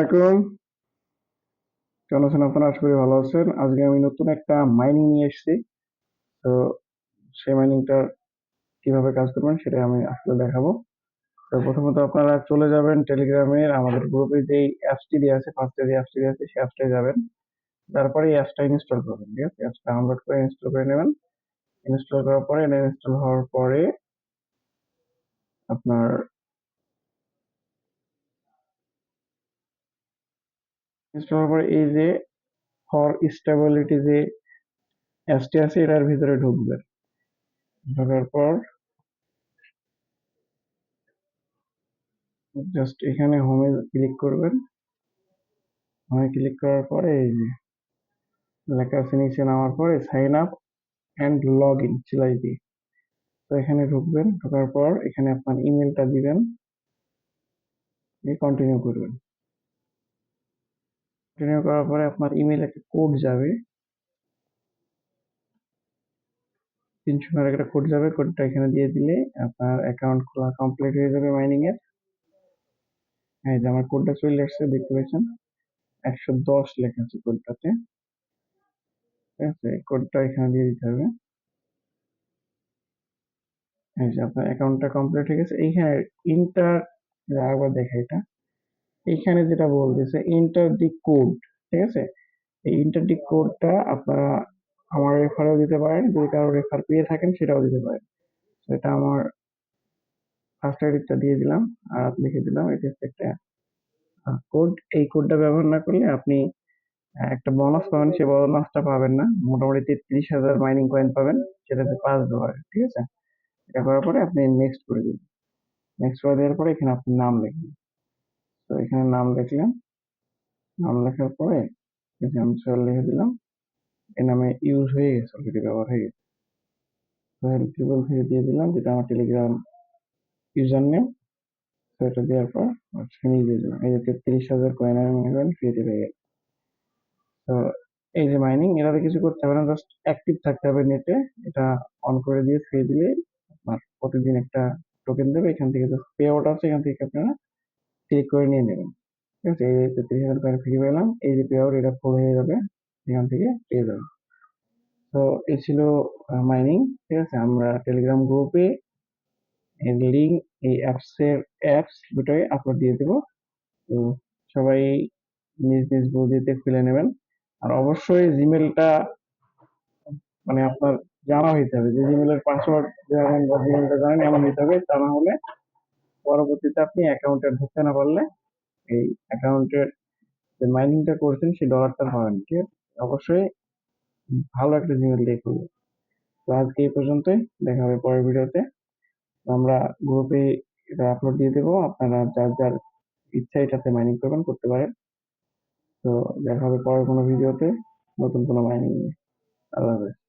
আলাইকুম। কেমন আছেন আপনারা? আশা করি ভালো আছেন। আজকে আমি নতুন একটা মাইনিং নিয়ে এসেছি। তো সেই মাইনিংটার কীভাবে কাজ করবেন সেটা আমি আসলে দেখাবো। তো প্রথমত আপনারা চলে যাবেন টেলিগ্রামের আমাদের গ্রুপে যেই অ্যাপসটি দেওয়া আছে ফার্স্টে যে অ্যাপসটি দেওয়া আছে, সেই অ্যাপসটায় যাবেন। তারপরে এই অ্যাপসটা ইনস্টল করবেন, ঠিক আছে? অ্যাপসটা ডাউনলোড করে ইনস্টল করে নেবেন। ইনস্টল করার পরে ইনস্টল হওয়ার পরে আপনার ইনস্টল পরে এই যে ফর স্টেবিলিটি যে অ্যাপসটি আছে, এটার ভিতরে ঢুকবেন ঢোকার পর জাস্ট এখানে হোমে ক্লিক করবেন। হোমে ক্লিক করার পরে এই যে লেখা আছে নামার পরে sign up and log in সিলাই দিয়ে। তো এখানে ঢুকবেন, ঢোকার পর এখানে আপনার ইমেলটা দিবেন। দিয়ে কন্টিনিউ করবেন। কন্টিনিউ করার পরে আপনার ইমেল একটা কোড যাবে। তিন শূন্যের একটা কোড যাবে কোডটা এখানে দিয়ে দিলে আপনার অ্যাকাউন্ট খোলা কমপ্লিট হয়ে যাবে মাইনিং এর। এই যে আমার কোডটা চলে আসছে, দেখতে পাচ্ছেন? একশো দশ লেখা আছে কোডটাতে ঠিক আছে কোডটা এখানে দিয়ে দিতে হবে। এই যে আপনার অ্যাকাউন্টটা কমপ্লিট হয়ে গেছে। এইখানে ইন্টার আরেকবার দেখা এটা। এইখানে যেটা বলতেছে ইন্টার দি কোড ঠিক আছে? এই ইন্টার দি কোডটা আপনারা আমার রেফারেও দিতে পারেন, যদি কারও রেফার পেয়ে থাকেন সেটাও দিতে পারেন। এটা আমার ফার্স্ট আইডিটা দিয়ে দিলাম, আর লিখে দিলাম, এটা একটা কোড এই কোডটা ব্যবহার না করলে আপনি একটা বোনাস পাবেন সেই বোনাসটা পাবেন না। মোটামুটি তেত্রিশ হাজার মাইনিং কয়েন পাবেন, সেটাতে পাঁচ ডলার ঠিক আছে? এটা করার পরে আপনি নেক্সট করে দিন নেক্সট করে দেওয়ার পরে এখানে আপনি নাম লিখবেন। তো এখানে নাম লিখলাম। নাম লেখার পরে আমি সোহেল লিখে দিলাম এ নামে ইউজ হয়ে গেছে অলরেডি ব্যবহার হয়ে গেছে। সোহেল ট্রিপল থেকে দিয়ে দিলাম, যেটা আমার টেলিগ্রাম ইউজার নেম তো এটা দেওয়ার পর ফিনিশ দিয়ে দিলাম। এই যে তেত্রিশ হাজার কয়েন আমি মনে করেন ফ্রিতে পেয়ে গেলাম। তো এই যে মাইনিং এটাতে কিছু করতে হবে না জাস্ট অ্যাক্টিভ থাকতে হবে নেটে এটা অন করে দিয়ে ফ্রি দিলে আপনার প্রতিদিন একটা টোকেন দেবে, এখান থেকে জাস্ট পে আউট আছে, এখান থেকে আপনারা ক্লিক করে নিয়ে নেবেন। ঠিক আছে? এই তেত্রিশ হাজার কয়েন ফ্রি পেলাম, এই যে পে আউট এটা ফুল হয়ে যাবে, এখান থেকে পেয়ে যাবেন। তো এই ছিল মাইনিং ঠিক আছে? আমরা টেলিগ্রাম গ্রুপে এই লিঙ্ক এই অ্যাপসের অ্যাপস দুটোই আপলোড দিয়ে দেবো। তো, সবাই নিজ নিজ বৌদিতে খুলে নেবেন। আর অবশ্যই জিমেলটা মানে আপনার জানা হইতে হবে। যে জিমেলের পাসওয়ার্ড জানেন বা জিমেলটা জানেন, এমন হইতে হবে। তা না হলে পরবর্তীতে আপনি অ্যাকাউন্টে ঢুকতে না পারলে এই অ্যাকাউন্টের যে মাইনিংটা করছেন, সেই ডলারটা পাবেন ঠিক অবশ্যই ভালো একটা জিমেল দিয়ে খুলবে তো আজকে এই পর্যন্তই, দেখা হবে পরের ভিডিওতে। আমরা গ্রুপে এটা আপলোড দিয়ে দেবো। আপনারা যার যার ইচ্ছা এটাতে মাইনিং করবেন, করতে পারেন। তো দেখা হবে পরের কোনো ভিডিওতে নতুন কোনো মাইনিং নিয়ে। আল্লাহ হাফেজ।